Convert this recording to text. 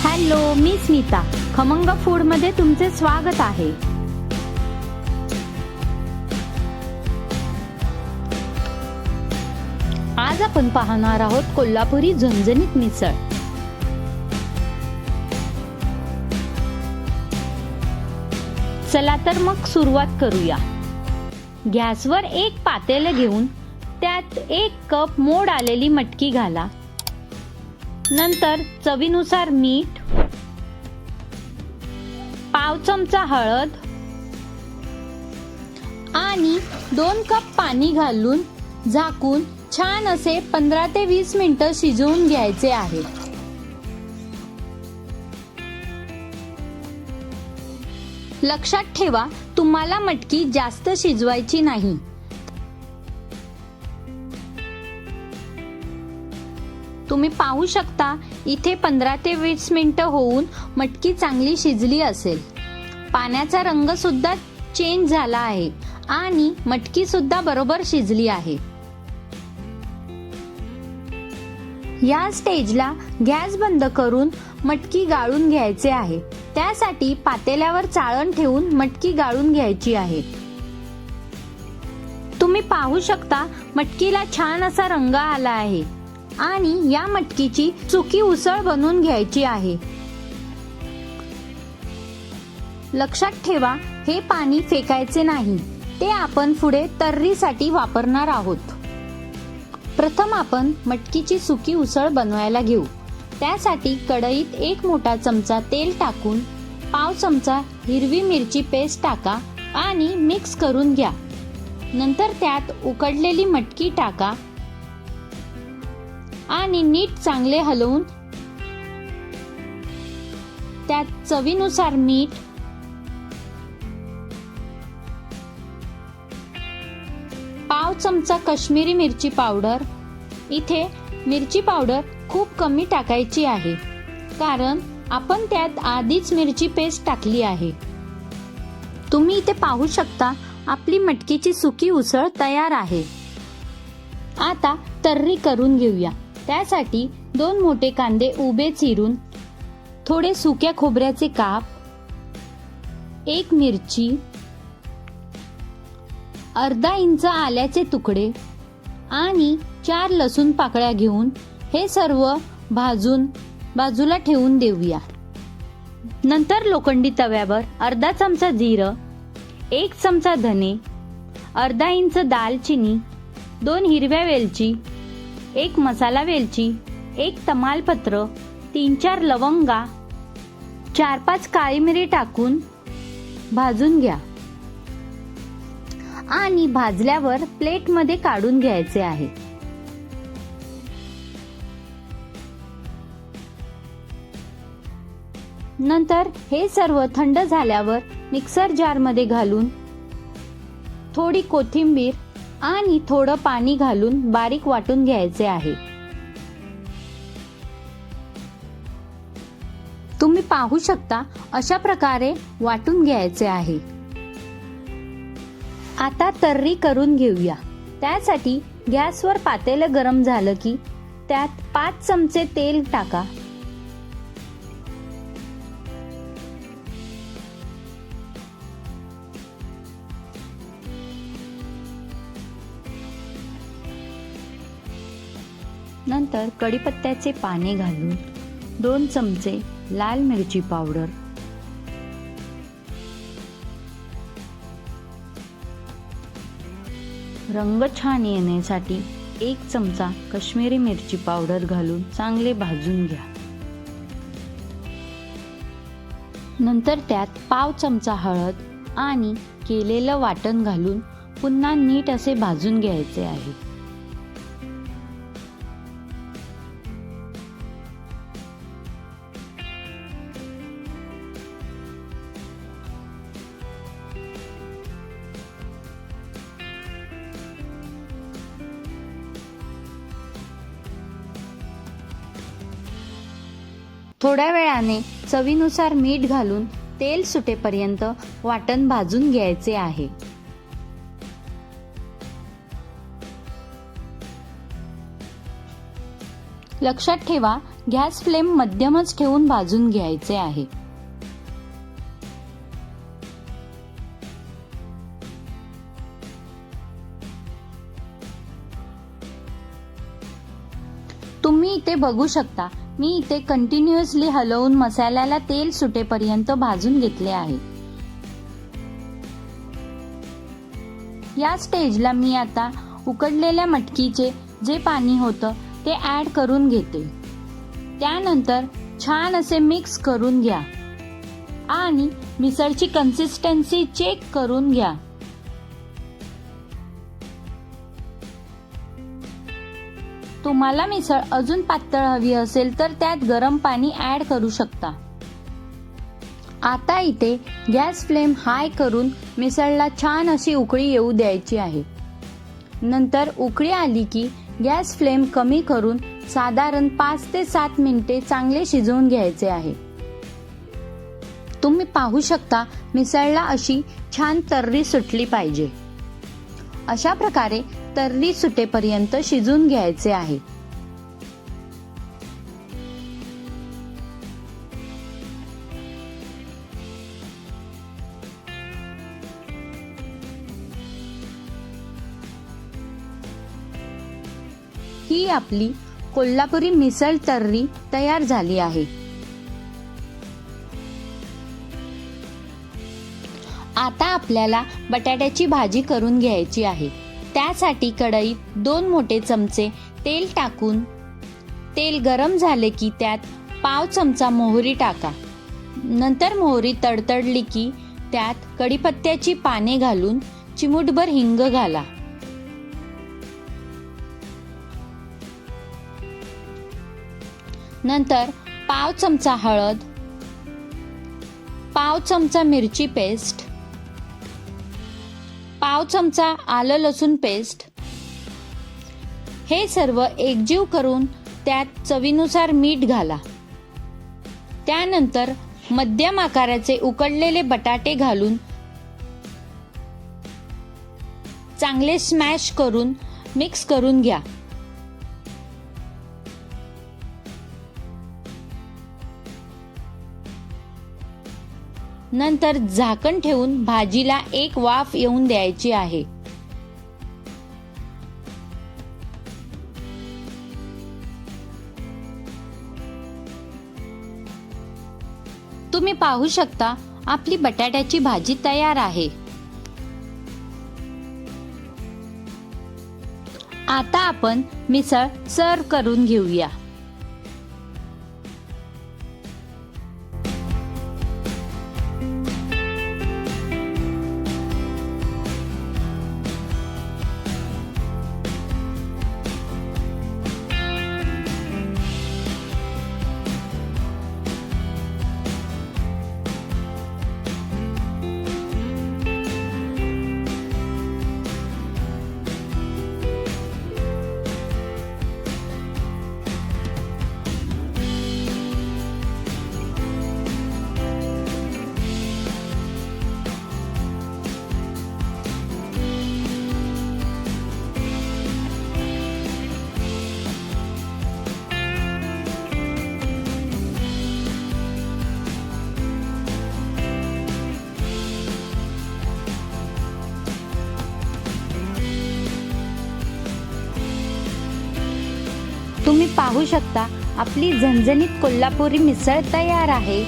Hello मी स्मिता. खमंग फूडमध्ये तुमचे स्वागत आहे. आज आपण पाहणार आहोत कोल्हापुरी झणझणीत मिसळ. चला तर मग सुरुवात करूया. गॅसवर एक पातेलं घेऊन त्यात एक कप मोड आलेली मटकी घाला. नंतर चवीनुसार मीठ पाव चमचा हळद आणि दोन कप पाणी घालून झाकून छान असे पंधरा ते वीस मिनिटं शिजवून घ्यायचे आहे. लक्षात ठेवा तुम्हाला मटकी जास्त शिजवायची नाही. तुम्ही पाहू शकता इथे पंधरा ते वीस मिनटं होऊन मटकी चांगली शिजली असेल. पाण्याचा रंग सुद्धा चेंज झाला आहे आणि मटकी सुद्धा बरोबर शिजली आहे. या स्टेजला गॅस बंद करून मटकी गाळून घ्यायचे आहे. त्यासाठी पातेल्यावर चाळण ठेवून मटकी गाळून घ्यायची आहे. तुम्ही पाहू शकता मटकीला छान असा रंग आला आहे. आणि या मटकीची चुकी उसळ बनवून घ्यायची आहे. लक्षात ठेवा हे पाणी फेकायचे नाही. ते आपण पुढे तर्रीसाठी वापरणार आहोत. प्रथम आपण मटकीची सुकी उसळ बनवायला घेऊ. त्यासाठी कढईत एक मोठा चमचा तेल टाकून पाव चमचा हिरवी मिरची पेस्ट टाका आणि मिक्स करून घ्या. नंतर त्यात उकडलेली मटकी टाका आणि नीट चांगले हलवून त्यात चवीनुसार मीठ पाव चमचा काश्मीरी मिरची पावडर. इथे मिरची पावडर खूप कमी टाकायची आहे कारण आपण त्यात आधीच मिरची पेस्ट टाकली आहे. तुम्ही इथे पाहू शकता आपली मटकीची सुकी उसळ तयार आहे. आता तर्री करून घेऊया. त्यासाठी दोन मोठे कांदे उभे चिरून थोडे सुक्या खोबऱ्याचे काप एक मिरची अर्धा इंच आल्याचे तुकडे आणि चार लसूण पाकळ्या घेऊन हे सर्व भाजून बाजूला ठेवून देऊया. नंतर लोखंडी तव्यावर अर्धा चमचा जिरं एक चमचा धने अर्धा इंच दालचिनी दोन हिरव्या वेलची एक मसाला वेलची एक तमालपत्र तीन चार लवंगा चार पाच काळी मिरी टाकून भाजून घ्या. आणि भाजल्यावर प्लेटमध्ये काढून घ्यायचे आहे. नंतर हे सर्व थंड झाल्यावर मिक्सर जारमध्ये घालून थोडी कोथिंबीर आणि थोडं पाणी घालून बारीक वाटून घ्यायचे आहे. तुम्ही पाहू शकता अशा प्रकारे वाटून घ्यायचे आहे. आता तर्री करून घेऊया. त्यासाठी गॅसवर पातेलं गरम झालं की त्यात पाच चमचे तेल टाका. नंतर कडीपत्त्याचे पाने घालून दोन चमचे लाल मिरची पावडर. रंग छान येण्यासाठी एक चमचा काश्मीरी मिरची पावडर घालून चांगले भाजून घ्या. नंतर त्यात पाव चमचा हळद आणि केलेलं वाटण घालून पुन्हा नीट असे भाजून घ्यायचे आहे. थोड्या वेळाने चवीनुसार मीठ घालून तेल सुटेपर्यंत वाटण भाजून घ्यायचे आहे. लक्षात ठेवा गॅस फ्लेम मध्यमच ठेवून भाजून घ्यायचे आहे. तुम्ही इथे बघू शकता मी इथे कंटिन्युअसली हलवून मसाल्याला तेल सुटेपर्यंत भाजून घेतले आहे. या स्टेजला मी आता उकडलेल्या मटकीचे जे पाणी होतं ते ॲड करून घेते. त्यानंतर छान असे मिक्स करून घ्या. आणि मिसळची कन्सिस्टन्सी चेक करून घ्या. तुम्हाला मिसळ अजून पातळ हवी असेल तर त्यात गरम पाणी ऍड करू शकता. आता इथे गॅस फ्लेम हाय करून मिसळला छान अशी उकळी येऊ द्यायची आहे. नंतर उकळी आली की गॅस फ्लेम कमी करून साधारण पाच ते सात मिनिटे चांगले शिजवून घ्यायचे आहे. तुम्ही पाहू शकता मिसळला अशी छान तर्री सुटली पाहिजे. अशा प्रकारे तर्री सुटेपर्यंत शिजून घ्यायचे आहे. ही आपली कोल्हापुरी मिसळ तर्री तयार झाली आहे. आता आपल्याला बटाट्याची भाजी करून घ्यायची आहे. त्यासाठी कढईत दोन मोठे चमचे तेल टाकून तेल गरम झाले की त्यात पाव चमचा मोहरी टाका. नंतर मोहरी तडतडली की त्यात कढीपत्त्याची पाने घालून चिमूटभर हिंग घाला. नंतर पाव चमचा हळद पाव चमचा मिरची पेस्ट पाव चमचा आलं लसूण पेस्ट हे सर्व एकजीव करून त्यात चवीनुसार मीठ घाला. त्यानंतर मध्यम आकाराचे उकडलेले बटाटे घालून चांगले स्मॅश करून मिक्स करून घ्या. नंतर झाकण ठेवून भाजीला एक वाफ येऊन द्यायची आहे. तुम्ही पाहू शकता आपली बटाट्याची भाजी तयार आहे. आता आपण मिसळ सर्व करून घेऊया. तुम्ही पाहू शकता आपली झणझणीत कोल्हापुरी मिसळ तयार आहे.